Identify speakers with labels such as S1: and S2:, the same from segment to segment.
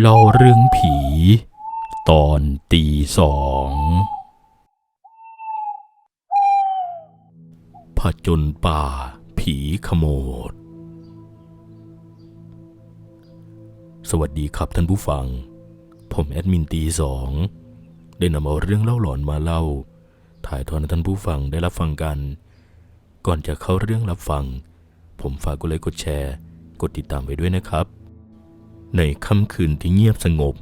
S1: เล่าเรื่องผี ตอนตีสองผจญป่าผีขโมด สวัสดีครับท่านผู้ฟัง ผมแอดมินตีสองได้นำเอาเรื่องเล่าหลอนมาเล่า ถ่ายทอดให้ท่านผู้ฟังได้รับฟังกัน ก่อนจะเข้าเรื่องรับฟัง ผมฝากกดไลค์กดแชร์ กดติดตามไว้ด้วยนะครับ ในค่ำคืนที่เงียบสงบ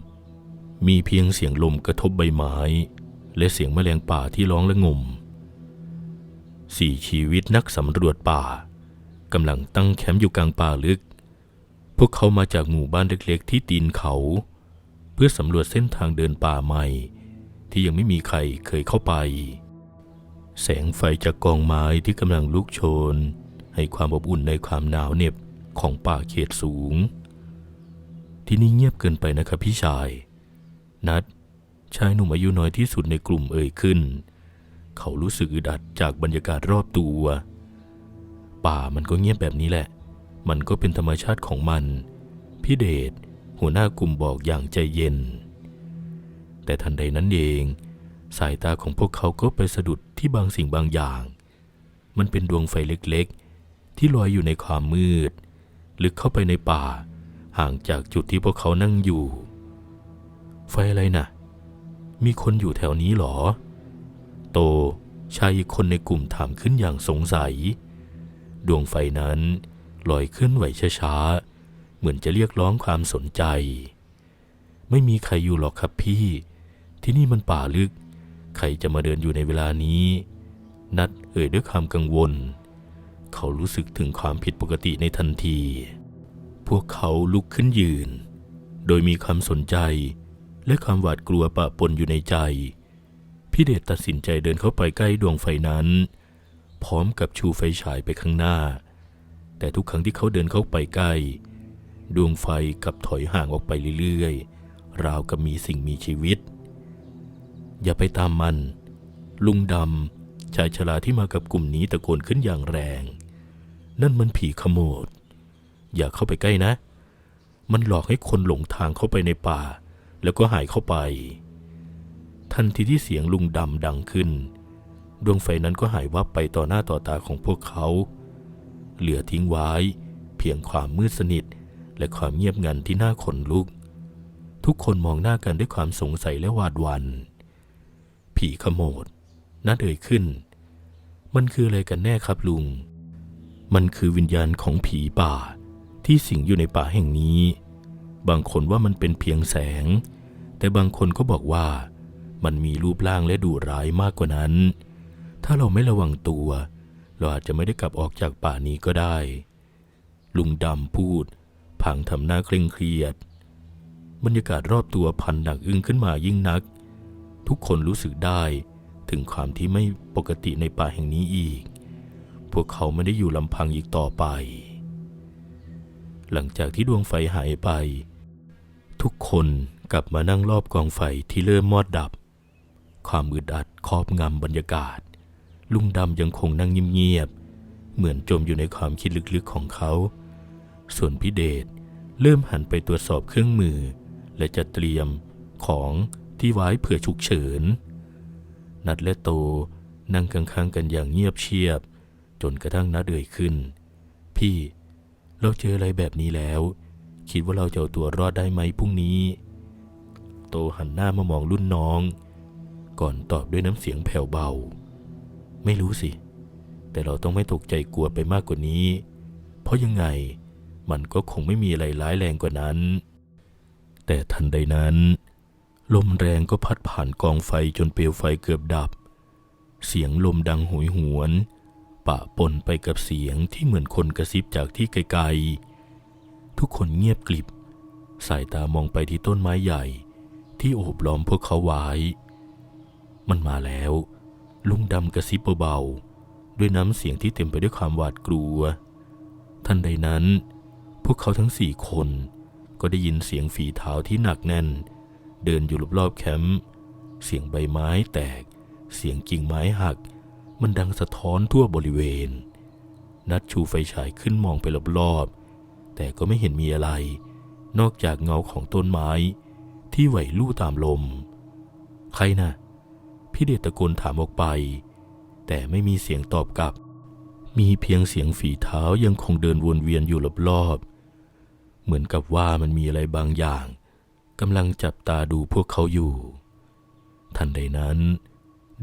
S1: มีเพียงเสียงลมกระทบใบไม้ และเสียงแมลงป่าที่ร้องระงมสี่ชีวิตนักสำรวจป่ากำลังตั้งแคมป์อยู่กลางป่าลึก พวกเขามาจากหมู่บ้านเล็กๆ ที่ตีนเขา เพื่อสำรวจเส้นทางเดินป่าใหม่ ที่ยังไม่มีใครเคยเข้าไป แสงไฟจากกองไม้ที่กำลังลุกโชน ให้ความอบอุ่นในความหนาวเหน็บของป่าเขตสูง ที่นี่เงียบเกินไปนะครับพี่ชาย นัด ชายหนุ่มอายุน้อยที่สุดในกลุ่มเอ่ยขึ้น เขารู้สึกอึดอัดจากบรรยากาศรอบตัว ป่ามันก็เงียบแบบนี้แหละ มันก็เป็นธรรมชาติของมัน พี่เดชหัวหน้ากลุ่มบอกอย่างใจเย็น แต่ทันใดนั้นเอง สายตาของพวกเขาก็ไปสะดุดที่บางสิ่งบางอย่าง มันเป็นดวงไฟเล็กๆ ที่ลอยอยู่ในความมืด ลึกเข้าไปในป่า ห่างจากจุดที่พวกเขานั่งอยู่ ไฟอะไรนะ่ะ มีคนอยู่แถวนี้หรอ โตชายอีกคนในกลุ่มถามขึ้นอย่างสงสัย ดวงไฟนั้นลอยเคลื่อนไหวช้าๆ เหมือนจะเรียกร้องความสนใจ ไม่มีใครอยู่หรอกครับพี่ ที่นี่มันป่าลึก ใครจะมาเดินอยู่ในเวลานี้ นัดเอ่ยด้วยความกังวล เขารู้สึกถึงความผิดปกติในทันที วกเขาลุกขึ้นยืน โดยมีความสนใจและความหวาดกลัวปะปนอยู่ในใจ พี่เดชตัดสินใจเดินเข้าไปใกล้ดวงไฟนั้น พร้อมกับชูไฟฉายไปข้างหน้า แต่ทุกครั้งที่เขาเดินเข้าไปใกล้ ดวงไฟกลับถอยห่างออกไปเรื่อยๆ ราวกับมีสิ่งมีชีวิต อย่าไปตามมัน ลุงดำชายชราที่มากับกลุ่มนี้ตะโกนขึ้นอย่างแรง นั่นมันผีขโมด อย่าเข้าไปใกล้นะ มันหลอกให้คนหลงทางเข้าไปในป่า แล้วก็หายเข้าไป ทันทีที่เสียงลุงดำดังขึ้น ดวงไฟนั้นก็หายวับไปต่อหน้าต่อตาของพวกเขา เหลือทิ้งไว้ เพียงความมืดสนิท และความเงียบงันที่น่าขนลุก ทุกคนมองหน้ากันด้วยความสงสัยและหวาดหวัน่นผีขโมดนัดเอ่ยขึ้น มันคืออะไรกันแน่ครับลุง มันคือวิญญาณของผีป่า ที่สิงอยู่ในป่าแห่งนี้ บางคนว่ามันเป็นเพียงแสง แต่บางคนก็บอกว่า มันมีรูปร่างและดุร้ายมากกว่านั้น ถ้าเราไม่ระวังตัว เราอาจจะไม่ได้กลับออกจากป่านี้ก็ได้ ลุงดำพูดพลางทำหน้าเคร่งเครียด บรรยากาศรอบตัวพันหนักอึ้งขึ้นมายิ่งนัก ทุกคนรู้สึกได้ถึงความที่ไม่ปกติในป่าแห่งนี้อีก พวกเขาไม่ได้อยู่ลำพังอีกต่อไป หลังจากที่ดวงไฟหายไป ทุกคนกลับมานั่งรอบกองไฟที่เริ่มมอดดับ ความอึดอัดครอบงำบรรยากาศ ลุงดำยังคงนั่งเงียบๆเหมือนจมอยู่ในความคิดลึกๆของเขา ส่วนพิเดชเริ่มหันไปตรวจสอบเครื่องมือ และจะเตรียมของที่ไว้เผื่อฉุกเฉิน นัดและโตนั่งข้างๆกันอย่างเงียบเชียบ จนกระทั่งนัดเอ่ยขึ้น พี่ เราเจออะไรแบบนี้แล้ว คิดว่าเราจะเอาตัวรอดได้ไหมพรุ่งนี้ โตหันหน้ามามองรุ่นน้อง ก่อนตอบด้วยน้ำเสียงแผ่วเบา ไม่รู้สิ แต่เราต้องไม่ตกใจกลัวไปมากกว่านี้ เพราะยังไงมันก็คงไม่มีอะไรร้ายแรงกว่านั้น แต่ทันใดนั้น ลมแรงก็พัดผ่านกองไฟจนเปลวไฟเกือบดับ เสียงลมดังโหยหวน ปะปนไปกับเสียงที่เหมือนคนกระซิบจากที่ไกลๆ ทุกคนเงียบกลิบ สายตามองไปที่ต้นไม้ใหญ่ ที่โอบล้อมพวกเขาไว้ มันมาแล้ว ลุงดำกระซิบเบาๆ ด้วยน้ำเสียงที่เต็มไปด้วยความหวาดกลัว ทันใดนั้น พวกเขาทั้งสี่คนก็ได้ยินเสียงฝีเท้าที่หนักแน่น เดินอยู่รอบๆแคมป์เสียงใบไม้แตก เสียงกิ่งไม้หัก มันดังสะท้อนทั่วบริเวณ นัดชูไฟฉายขึ้นมองไปรอบๆ แต่ก็ไม่เห็นมีอะไร นอกจากเงาของต้นไม้ ที่ไหวลู่ตามลม ใครนะ่ะ พี่เดชตะโกนถามออกไป แต่ไม่มีเสียงตอบกลับ มีเพียงเสียงฝีเท้ายังคงเดินวนเวียนอยู่รอบๆ เหมือนกับว่ามันมีอะไรบางอย่างกำลังจับตาดูพวกเขาอยู่ ทันใดนั้น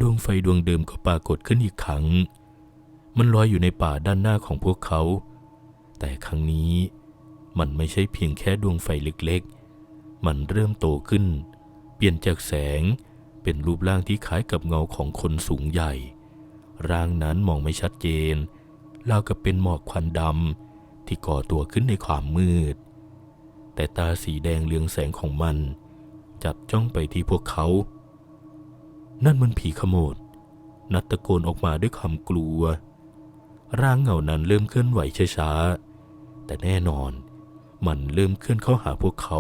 S1: ดวงไฟดวงเดิมก็ปรากฏขึ้นอีกครั้ง มันลอยอยู่ในป่าด้านหน้าของพวกเขา แต่ครั้งนี้มันไม่ใช่เพียงแค่ดวงไฟเล็กๆ มันเริ่มโตขึ้น เปลี่ยนจากแสงเป็นรูปร่างที่คล้ายกับเงาของคนสูงใหญ่ ร่างนั้นมองไม่ชัดเจนราวกับเป็นหมอกควันดำที่ก่อตัวขึ้นในความมืด แต่ตาสีแดงเรืองแสงของมัน จับจ้องไปที่พวกเขา นั่นมันผีขโมดนัดตะโกนออกมาด้วยความกลัว ร่างเงานั้นเริ่มเคลื่อนไหวช้าๆ แต่แน่นอนมันเริ่มเคลื่อนเข้าหาพวกเขา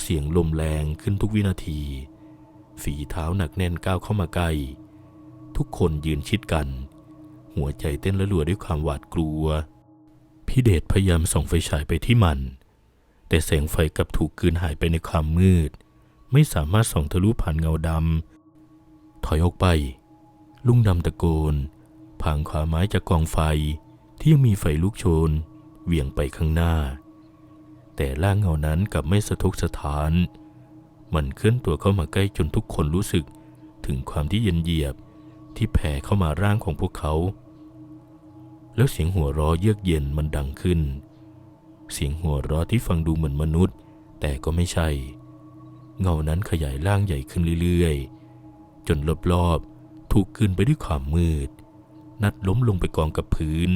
S1: เสียงลมแรงขึ้นทุกวินาที ฝีเท้าหนักแน่นก้าวเข้ามาใกล้ ทุกคนยืนชิดกัน หัวใจเต้นระลัวด้วยความหวาดกลัว พี่เดชพยายามส่องไฟฉายไปที่มัน แต่แสงไฟกลับถูกคืนหายไปในความมืด ไม่สามารถส่องทะลุผ่านเงาดำ ถอยออกไป ลุงดำตะโกนพางขวาไม้จากกองไฟที่ยังมีไฟลุกโชนเหวี่ยงไปข้างหน้า แต่ร่างเงานั้นกลับไม่สะทกสะท้าน มันเคลื่อนตัวเข้ามาใกล้จนทุกคนรู้สึกถึงความที่เย็นเยียบที่แผ่เข้ามาร่างของพวกเขา แล้วเสียงหัวเราะเยือกเย็นมันดังขึ้น เสียงหัวเราะที่ฟังดูเหมือนมนุษย์ แต่ก็ไม่ใช่ เงานั้นขยายร่างใหญ่ขึ้นเรื่อยๆ จนรอบๆถูกกลืนไปด้วยความมืด นัดล้มลงไปกองกับพื้น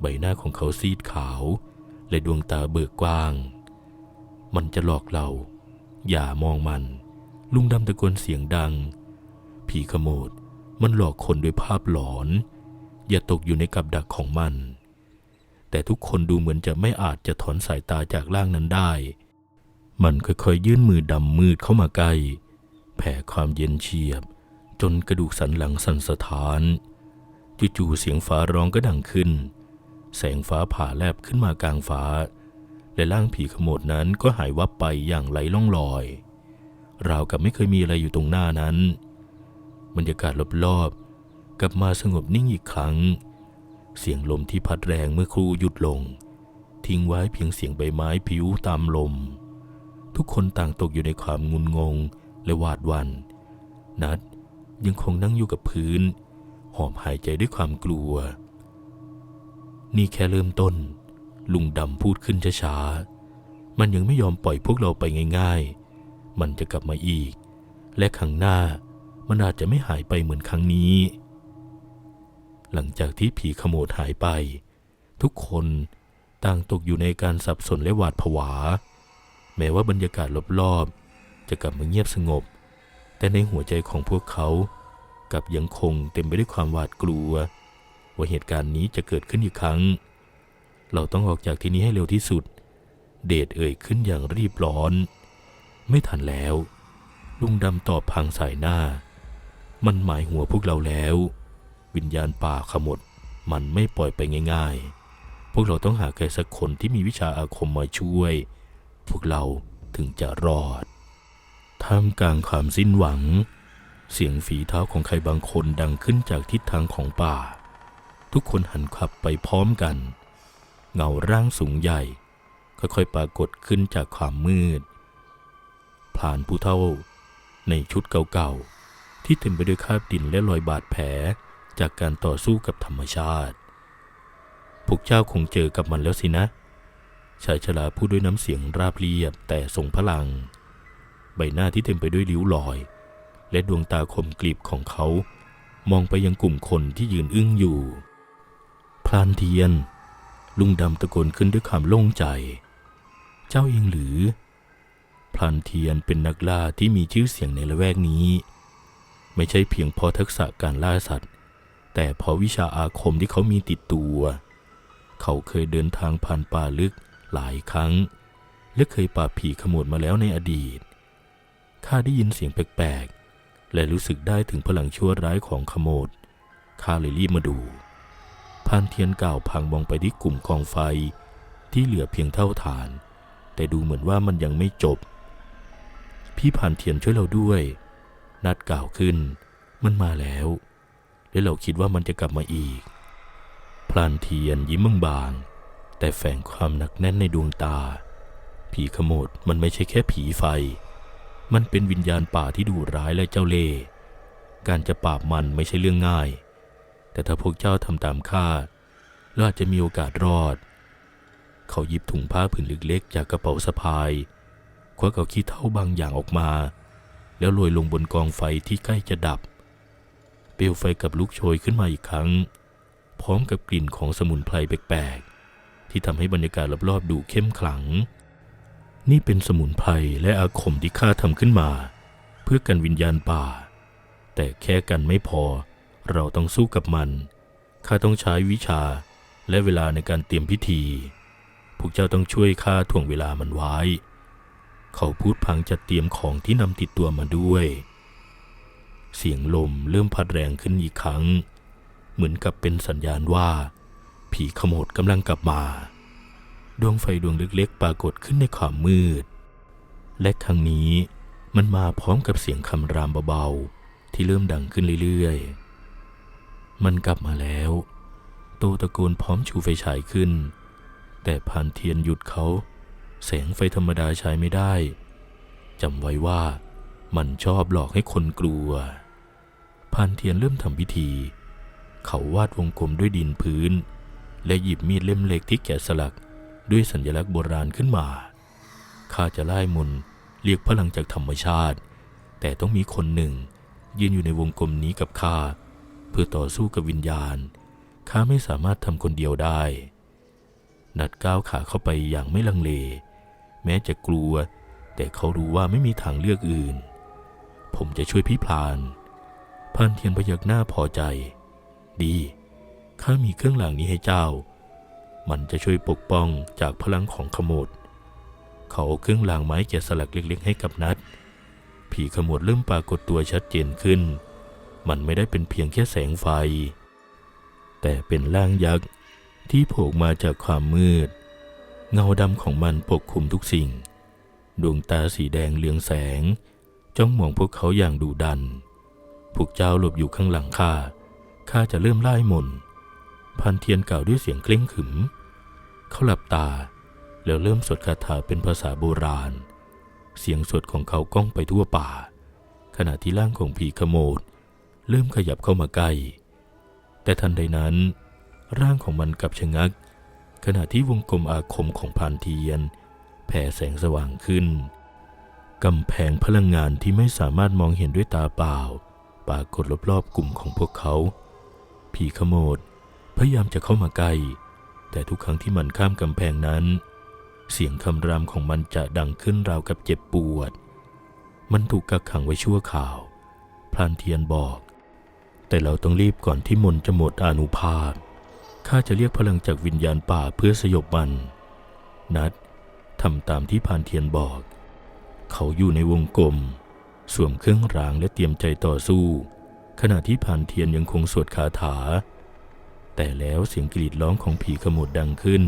S1: ใบหน้าของเขาซีดขาว และดวงตาเบิกกว้าง มันจะหลอกเรา อย่ามองมัน ลุงดำตะโกนเสียงดัง ผีขโมดมันหลอกคนด้วยภาพหลอน อย่าตกอยู่ในกับดักของมัน แต่ทุกคนดูเหมือนจะไม่อาจจะถอนสายตาจากร่างนั้นได้ มันค่อยๆยื่นมือดำมืดเข้ามาใกล้ แผ่ความเย็นเฉียบ จนกระดูกสันหลังสั่นสะท้านจู่ๆเสียงฟ้าร้องก็ดังขึ้น แสงฟ้าผ่าแลบขึ้นมากลางฟ้า และร่างผีขโมดนั้นก็หายวับไปอย่างไร้ล่องลอย ราวกับไม่เคยมีอะไรอยู่ตรงหน้านั้นบรรยากาศรอบๆกลับมาสงบนิ่งอีกครั้ง เสียงลมที่พัดแรงเมื่อครู่หยุดลง ทิ้งไว้เพียงเสียงใบไม้ผิวตามลม ทุกคนต่างตกอยู่ในความงุนงง และวาดวัน นัดยังคงนั่งอยู่กับพื้น หอบหายใจด้วยความกลัว นี่แค่เริ่มต้น ลุงดำพูดขึ้นช้าๆ มันยังไม่ยอมปล่อยพวกเราไปง่ายๆ มันจะกลับมาอีก และครั้งหน้ามันอาจจะไม่หายไปเหมือนครั้งนี้ หลังจากที่ผีขโมดหายไป ทุกคนต่างตกอยู่ในการสับสนและหวาดผวา แม้ว่าบรรยากาศรอบๆ จะกลับมาเงียบสงบ แต่ในหัวใจของพวกเขากลับยังคงเต็มไปด้วยความหวาดกลัว ว่าเหตุการณ์นี้จะเกิดขึ้นอีกครั้ง เราต้องออกจากที่นี้ให้เร็วที่สุด เดชเอ่ยขึ้นอย่างรีบร้อน ไม่ทันแล้ว ลุงดำตอบพังสายหน้า มันหมายหัวพวกเราแล้ว วิญญาณป่าขมดมันไม่ปล่อยไปง่าย ๆ พวกเราต้องหาใครสักคนที่มีวิชาอาคมมาช่วย พวกเราถึงจะรอด ท่ามกลางความสิ้นหวัง เสียงฝีเท้าของใครบางคนดังขึ้นจากทิศทางของป่า ทุกคนหันขับไปพร้อมกัน เงาร่างสูงใหญ่ ค่อยๆปรากฏขึ้นจากความมืดพลานผู้เท่า ในชุดเก่าๆ ที่เต็มไปด้วยคราบดินและรอยบาดแผลจากการต่อสู้กับธรรมชาติ พวกเจ้าคงเจอกับมันแล้วสินะ ชายชราพูดด้วยน้ำเสียงราบเรียบแต่ทรงพลัง ใบหน้าที่เต็มไปด้วยริ้วรอย และดวงตาคมกลีบของเขา มองไปยังกลุ่มคนที่ยืนอึ้งอยู่ พลานเทียน ลุงดำตะโกนขึ้นด้วยความโล่งใจ เจ้าเองหรือ พลานเทียนเป็นนักล่าที่มีชื่อเสียงในละแวกนี้ ไม่ใช่เพียงพอทักษะการล่าสัตว์ แต่พราะวิชาอาคมที่เขามีติดตัว เขาเคยเดินทางผ่านป่าลึกหลายครั้ง และเคยปราบผีขโมดมาแล้วในอดีต ข้าได้ยินเสียงแปลกๆ และรู้สึกได้ถึงพลังชั่วร้ายของขโมดข้าเลยรีบมาดูพานเทียนกล่าวพังมองไปที่กลุ่มกองไฟที่เหลือเพียงเท่าฐาน แต่ดูเหมือนว่ามันยังไม่จบ พี่ผ่านเทียนช่วยเราด้วย นัดกล่าวขึ้น มันมาแล้ว และเราคิดว่ามันจะกลับมาอีกพลานเทียนยิ้มบางๆแต่แฝงความหนักแน่นในดวงตา ผีขโมดมันไม่ใช่แค่ผีไฟ มันเป็นวิญญาณป่าที่ดุร้ายและเจ้าเล่ห์การจะปราบมันไม่ใช่เรื่องง่าย แต่ถ้าพวกเจ้าทำตามข้าเราอาจจะมีโอกาสรอด เขาหยิบถุงผ้าผืนเล็กๆจากกระเป๋าสะพาย ควักเอาขี้เท่าบางอย่างออกมา แล้วโรยลงบนกองไฟที่ใกล้จะดับ เปลวไฟกับลุกโชยขึ้นมาอีกครั้ง พร้อมกับกลิ่นของสมุนไพรแปลกๆ ที่ทำให้บรรยากาศรอบๆดูเข้มขลัง นี่เป็นสมุนไพรและอาคมที่ข้าทำขึ้นมา เพื่อกันวิญญาณป่า แต่แค่กันไม่พอ เราต้องสู้กับมัน ข้าต้องใช้วิชาและเวลาในการเตรียมพิธี พวกเจ้าต้องช่วยข้าถ่วงเวลามันไว้ เขาพูดพังจัดเตรียมของที่นำติดตัวมาด้วย เสียงลมเริ่มพัดแรงขึ้นอีกครั้ง เหมือนกับเป็นสัญญาณว่า ผีขโมดกำลังกลับมา ดวงไฟดวงเล็กๆ ปรากฏขึ้นในความมืด และครั้งนี้มันมาพร้อมกับเสียงคำรามเบาๆ ที่เริ่มดังขึ้นเรื่อยๆ มันกลับมาแล้วโตตะโกนพร้อมชูไฟฉายขึ้น แต่พันเทียนหยุดเขา แสงไฟธรรมดาใช้ไม่ได้จำไว้ว่ามันชอบหลอกให้คนกลัวพันเทียนเริ่มทำพิธี เขาวาดวงกลมด้วยดินพื้น และหยิบมีดเล่มเล็กที่แกะสลัก ด้วยสัญลักษณ์โบราณขึ้นมาข้าจะไล่มนเรียกพลังจากธรรมชาติ แต่ต้องมีคนหนึ่ง ยืนอยู่ในวงกลมนี้กับข้าเพื่อต่อสู้กับวิญญาณข้าไม่สามารถทำคนเดียวได้ นัดก้าวขาเข้าไปอย่างไม่ลังเล แม้จะกลัว แต่เขารู้ว่าไม่มีทางเลือกอื่น ผมจะช่วยพี่พลานพันเทียนพยักหน้าพอใจ ดีข้ามีเครื่องรางนี้ให้เจ้า มันจะช่วยปกป้องจากพลังของขโมด เขาเครื่องรางไม้แกะสลักเล็กๆ ให้กับนัด ผีขโมดเริ่มปรากฏตัวชัดเจนขึ้น มันไม่ได้เป็นเพียงแค่แสงไฟ แต่เป็นร่างยักษ์ที่โผล่มาจากความมืด เงาดำของมันปกคลุมทุกสิ่ง ดวงตาสีแดงเลืองแสง จ้องมองพวกเขาอย่างดุดัน พวกเจ้าหลบอยู่ข้างหลังข้า ข้าจะเริ่มไล่มนพันเทียนกล่าวด้วยเสียงเคร่งขึม เขาหลับตา แล้วเริ่มสวดคาถาเป็นภาษาโบราณ เสียงสวดของเขาก้องไปทั่วป่า ขณะที่ร่างของผีขโมดเริ่มขยับเข้ามาใกล้ แต่ทันใดนั้น ร่างของมันกลับชะงัก ขณะที่วงกลมอาคมของพันเทียน แผ่แสงสว่างขึ้นกำแพงพลังงานที่ไม่สามารถมองเห็นด้วยตาเปล่า ปรากฏรอบๆกลุ่มของพวกเขา ผีขโมดพยายามจะเข้ามาใกล้ แต่ทุกครั้งที่มันข้ามกำแพงนั้น เสียงคำรามของมันจะดังขึ้นราวกับเจ็บปวด มันถูกกักขังไว้ชั่วข่าว พลานเทียนบอก แต่เราต้องรีบก่อนที่มนจะหมดอนุภาพ ข้าจะเรียกพลังจากวิญญาณป่าเพื่อสยบมัน นัดทำตามที่พานเทียนบอก เขาอยู่ในวงกลม สวมเครื่องรางและเตรียมใจต่อสู้ ขณะที่พานเทียนยังคงสวดคาถา แต่แล้วเสียงกรีดร้องของผีขโมดดังขึ้น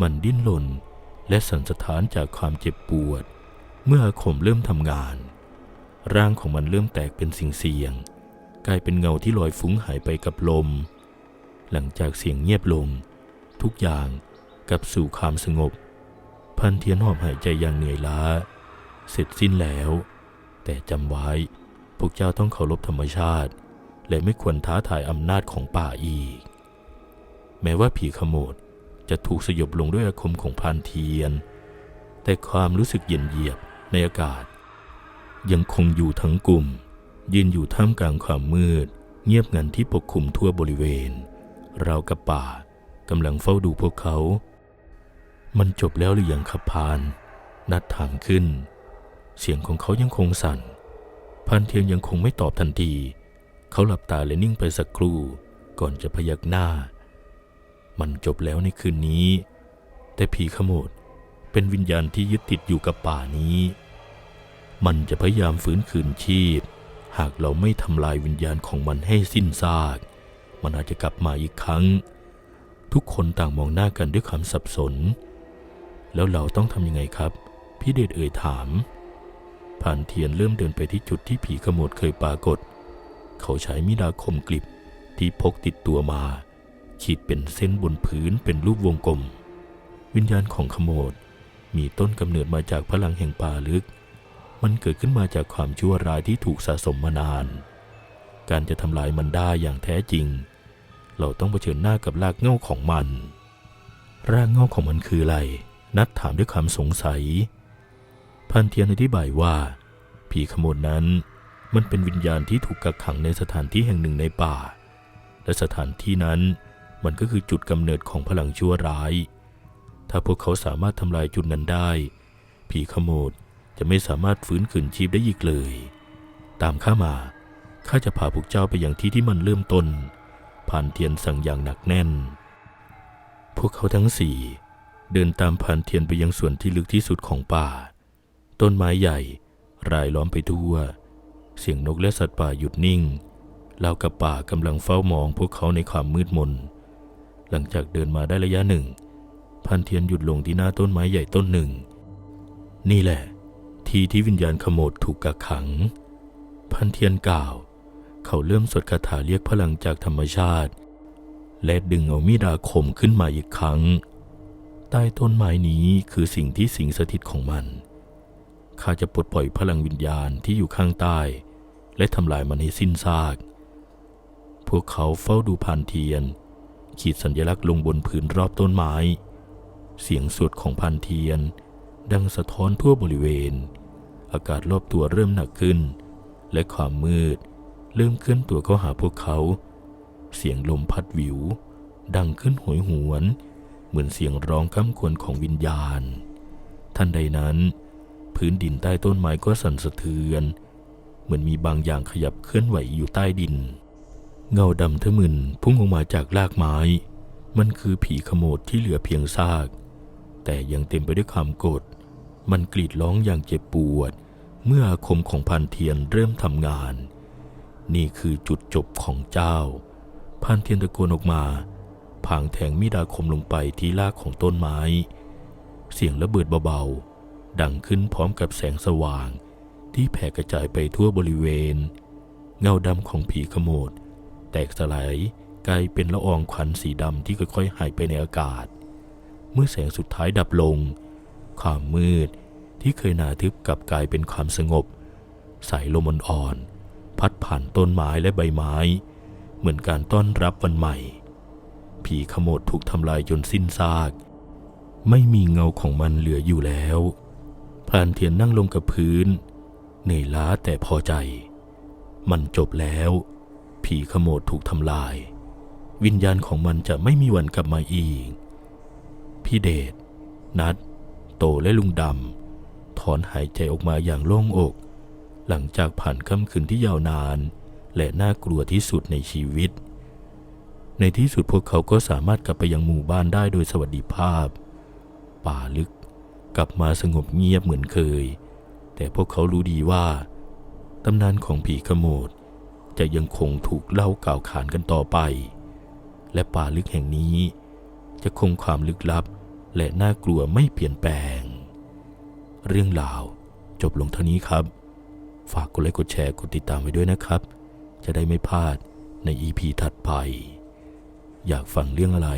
S1: มันดิ้นรนและสั่นสะท้านจากความเจ็บปวด เมื่ออาคมเริ่มทำงาน ร่างของมันเริ่มแตกเป็นสิ่งเสียง กลายเป็นเงาที่ลอยฟุ้งหายไปกับลม หลังจากเสียงเงียบลง ทุกอย่างกลับสู่ความสงบ พันเทียนหอบหายใจอย่างเหนื่อยล้า เสร็จสิ้นแล้ว แต่จำไว้พวกเจ้าต้องเคารพธรรมชาติ และไม่ควรท้าทายอำนาจของป่าอีก แม้ว่าผีขโมดจะถูกสยบลงด้วยอาคมของพานเทียน แต่ความรู้สึกเย็นเยียบในอากาศ ยังคงอยู่ทั้งกลุ่ม ยืนอยู่ท่ามกลางความมืด เงียบงันที่ปกคลุมทั่วบริเวณ ราวกับป่ากำลังเฝ้าดูพวกเขา มันจบแล้วหรือยังครับพานนัดถามขึ้น เสียงของเขายังคงสั่นพันเทียนยังคงไม่ตอบทันที เขาหลับตาและนิ่งไปสักครู่ ก่อนจะพยักหน้า มันจบแล้วในคืนนี้ แต่ผีขโมดเป็นวิญญาณที่ยึดติดอยู่กับป่านี้ มันจะพยายามฟื้นคืนชีพ หากเราไม่ทำลายวิญญาณของมันให้สิ้นซาก มันอาจจะกลับมาอีกครั้ง ทุกคนต่างมองหน้ากันด้วยความสับสน แล้วเราต้องทำยังไงครับ พี่เดชเอ่ยถามผ่านเทียนเริ่มเดินไปที่จุดที่ผีขโมดเคยปรากฏเขาใช้มิดาคมกลิบที่พกติดตัวมา ขีดเป็นเส้นบนพื้นเป็นรูปวงกลม วิญญาณของขโมดมีต้นกำเนิดมาจากพลังแห่งป่าลึก มันเกิดขึ้นมาจากความชั่วร้ายที่ถูกสะสมมานาน การจะทำลายมันได้อย่างแท้จริง เราต้องเผชิญหน้ากับรากเหง้าของมัน รากเหง้าของมันคืออะไร นัดถามด้วยความสงสัย พันเทียนอธิบายว่า ผีขโมดนั้น มันเป็นวิญญาณที่ถูกกักขังในสถานที่แห่งหนึ่งในป่า และสถานที่นั้นมันก็คือจุดกำเนิดของพลังชั่วร้าย ถ้าพวกเขาสามารถทำลายจุดนั้นได้ ผีขโมดจะไม่สามารถฟื้นคืนชีพได้อีกเลย ตามข้ามาข้าจะพาพวกเจ้าไปยังที่ที่มันเริ่มต้น ผ่านเทียนสั่งอย่างหนักแน่น พวกเขาทั้งสี่เดินตามผ่านเทียนไปยังส่วนที่ลึกที่สุดของป่า ต้นไม้ใหญ่รายล้อมไปทั่ว เสียงนกและสัตว์ป่าหยุดนิ่งราวกับป่ากำลังเฝ้ามองพวกเขาในความมืดมน หลังจากเดินมาได้ระยะหนึ่ง พันเทียนหยุดลงที่หน้าต้นไม้ใหญ่ต้นหนึ่ง นี่แหละ ที่ที่วิญญาณขโมดถูกกักขัง พันเทียนกล่าว เขาเริ่มสวดคาถาเรียกพลังจากธรรมชาติ และดึงเอามีดาคมขึ้นมาอีกครั้ง ใต้ต้นไม้นี้คือสิ่งที่สิงสถิตของมัน ข้าจะปลดปล่อยพลังวิญญาณที่อยู่ข้างใต้ และทำลายมันให้สิ้นซาก พวกเขาเฝ้าดูผ่านเทียน ขีดสัญลักษณ์ลงบนพื้นรอบต้นไม้ เสียงสวดของพันเทียน ดังสะท้อนทั่วบริเวณ อากาศรอบตัวเริ่มหนักขึ้น และความมืดเริ่มเคลื่อนตัวเข้าหาพวกเขา เสียงลมพัดวิว ดังขึ้นโหยหวน เหมือนเสียงร้องก้ำควรของวิญญาณ ทันใดนั้น พื้นดินใต้ต้นไม้ก็สั่นสะเทือน เหมือนมีบางอย่างขยับเคลื่อนไหวอยู่ใต้ดิน เงาดำทะมึนพุ่งออกมาจากรากไม้ มันคือผีขโมดที่เหลือเพียงซาก แต่ยังเต็มไปด้วยความโกรธมันกรีดร้องอย่างเจ็บปวด เมื่ออาคมของพันเทียนเริ่มทำงาน นี่คือจุดจบของเจ้า พันเทียนตะโกนออกมาพางแทงมีดาคมลงไปที่รากของต้นไม้ เสียงระเบิดเบาๆ ดังขึ้นพร้อมกับแสงสว่าง ที่แผ่กระจายไปทั่วบริเวณ เงาดำของผีขโมดแตกสลายกลายเป็นละอองควันสีดำที่ค่อยๆหายไปในอากาศ เมื่อแสงสุดท้ายดับลง ความมืดที่เคยหนาทึบกลับกลายเป็นความสงบ สายลมอ่อนๆพัดผ่านต้นไม้และใบไม้ เหมือนการต้อนรับวันใหม่ ผีขโมดถูกทำลายจนสิ้นซาก ไม่มีเงาของมันเหลืออยู่แล้ว พรานเทียนนั่งลงกับพื้น เหนื่อยล้าแต่พอใจ มันจบแล้ว ผีขโมดถูกทำลาย วิญญาณของมันจะไม่มีวันกลับมาอีก พี่เดช นัด โตและลุงดำ ถอนหายใจออกมาอย่างโล่งอก หลังจากผ่านค่ำคืนที่ยาวนาน และน่ากลัวที่สุดในชีวิต ในที่สุดพวกเขาก็สามารถกลับไปยังหมู่บ้านได้โดยสวัสดิภาพ ป่าลึก กลับมาสงบเงียบเหมือนเคย แต่พวกเขารู้ดีว่าตำนานของผีขโมดจะยังคงถูกเล่ากล่าวขานกันต่อไป และป่าลึกแห่งนี้ จะคงความลึกลับและน่ากลัวไม่เปลี่ยนแปลง เรื่องราวจบลงเท่านี้ครับ ฝากกดไลค์กดแชร์กดติดตามไว้ด้วยนะครับ จะได้ไม่พลาดใน EP ถัดไป อยากฟังเรื่องอะไร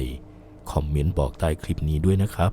S1: คอมเมนต์บอกใต้คลิปนี้ด้วยนะครับ